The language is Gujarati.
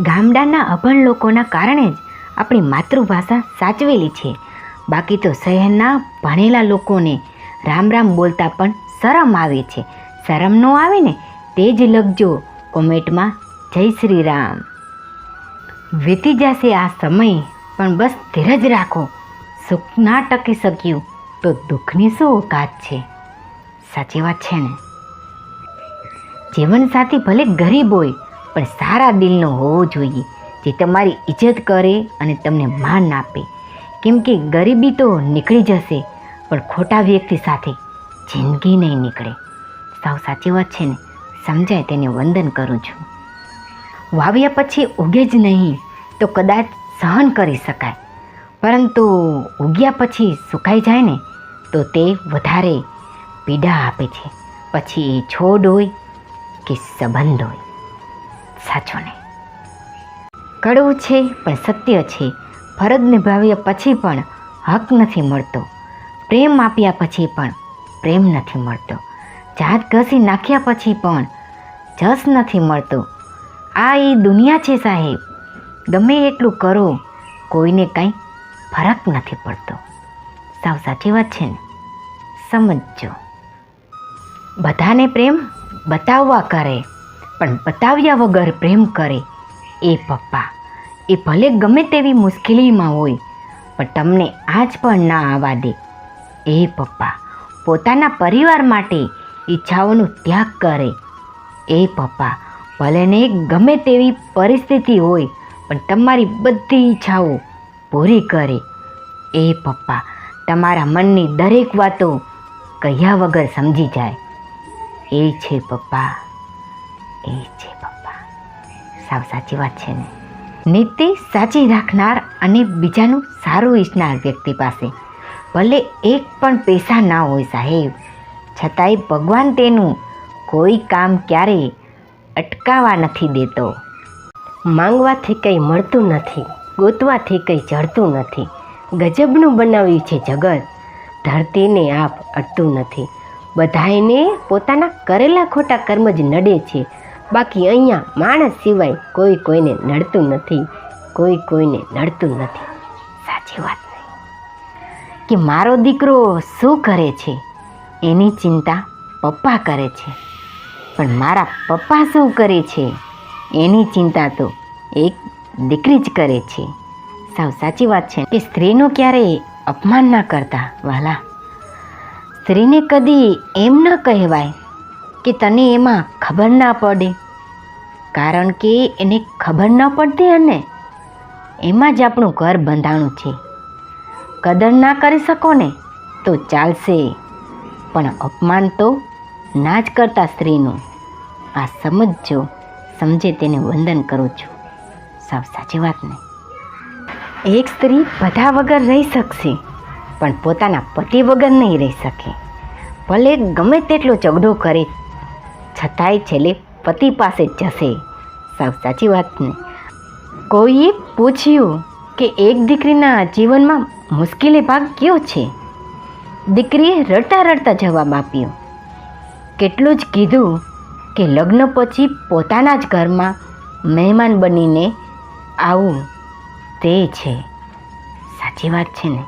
ગામડાના અભણ લોકોના કારણે જ આપણી માતૃભાષા સાચવેલી છે. બાકી તો શહેરના ભણેલા લોકોને રામ રામ બોલતા પણ શરમ આવે છે. શરમ ન આવે ને તે જ લખજો કોમેન્ટમાં, જય શ્રી રામ વીતી જશે આ સમય, પણ બસ ધીરજ રાખો. સુખ ના ટકી શક્યું તો દુઃખની શું ઓકાત છે? સાચી વાત છે ને? જીવનસાથી ભલે ગરીબ હોય પણ સારા દિલનો હોવો જોઈએ, જે તમારી ઇજ્જત કરે અને તમને માન આપે. કેમ કે ગરીબી તો નીકળી જશે, પણ ખોટા વ્યક્તિ સાથે જિંદગી નહીં નીકળે. સાવ સાચી વાત છે ને, સમજાય તેને વંદન કરું છું. વાવ્યા પછી ઉગે જ નહીં, તો કદાચ સહન કરી શકાય. પરંતુ ઉગ્યા પછી સુકાઈ જાય ને, તો તે વધારે પીડા આપે છે. પછી છોડ હોય કે સંબંધ હોય. સાચો નહીં કડવું છે, પણ સત્ય છે. ફરજ નિભાવ્યા પછી પણ હક નથી મળતો. પ્રેમ આપ્યા પછી પણ પ્રેમ નથી મળતો. જાત ઘસી નાખ્યા પછી પણ જસ નથી મળતો. આ એ દુનિયા છે સાહેબ. ગમે એટલું કરો, કોઈને કંઈ ફરક નથી પડતો. સાવ સાચી વાત છે ને? સમજજો. બધાને પ્રેમ બતાવવા કરે. પણ બતાવ્યા વગર પ્રેમ કરે. એ પપ્પા, એ ભલે ગમે તેવી મુશ્કેલીમાં હોય, પણ તમને આજ પણ ના આવવા દે. એ પપ્પા, પોતાના પરિવાર માટે ઈચ્છાઓનો ત્યાગ કરે. એ પપ્પા ભલેને ગમે તેવી પરિસ્થિતિ હોય, પણ તમારી બધી ઈચ્છાઓ પૂરી કરે. એ પપ્પા, તમારા મનની દરેક વાતો કહ્યા વગર સમજી જાય. એ છે પપ્પા. એ છે પપ્પા સાવ સાચી વાત છે ને. નીતિ સાચી રાખનાર અને બીજાનું સારું ઈચ્છનાર વ્યક્તિ પાસે. ભલે એક પણ પૈસા ના હોય સાહેબ. છતાંય ભગવાન તેનું કોઈ કામ ક્યારેય અટકાવા નથી દેતો. માંગવાથી કંઈ મળતું નથી, ગોતવાથી કંઈ જળતું નથી. ગજબનું બનાવ્યું છે જગત. ધરતીને આપ અડતું નથી. બધાને પોતાના કરેલા ખોટા કર્મ જ નડે છે. બાકી અહીંયા માણસ સિવાય કોઈ કોઈને નડતું નથી, કોઈ કોઈને નડતું નથી. સાચી વાત નહીં. કે મારો દીકરો શું કરે છે, એની ચિંતા પપ્પા કરે છે. પણ મારા પપ્પા શું કરે છે, એની ચિંતા તો એક દીકરી જ કરે છે. સાવ સાચી વાત છે. કે સ્ત્રીનું ક્યારેય અપમાન ના કરતા, વાલા. સ્ત્રીને કદી એમ ન કહેવાય કે તને એમાં ખબર ના પડે. કારણ કે એને ખબર ન પડતી અને એમાં જ આપણું ઘર બંધાણું છે. કદર ના કરી શકો ને તો ચાલશે. પણ અપમાન તો ના જ કરતા સ્ત્રીનું. આ સમજજો. સમજે તેને વંદન કરું છું. સાવ સાચી વાત ને. એક સ્ત્રી બધા વગર રહી શકશે, પણ પોતાના પતિ વગર નહીં રહી શકે. ભલે ગમે તેટલો ઝઘડો કરે છતાંય છેલ્લે પતિ પાસે જ જશે. સાવ સાચી વાત ને. કોઈએ પૂછ્યું કે એક દીકરીના જીવનમાં મુશ્કેલી ભાગ કયો છે? દીકરીએ રડતા રડતા જવાબ આપ્યો. કેટલું જ કીધું કે લગ્ન પછી પોતાના જ ઘરમાં મહેમાન બનીને આવું તે છે. સાચી વાત છે ને.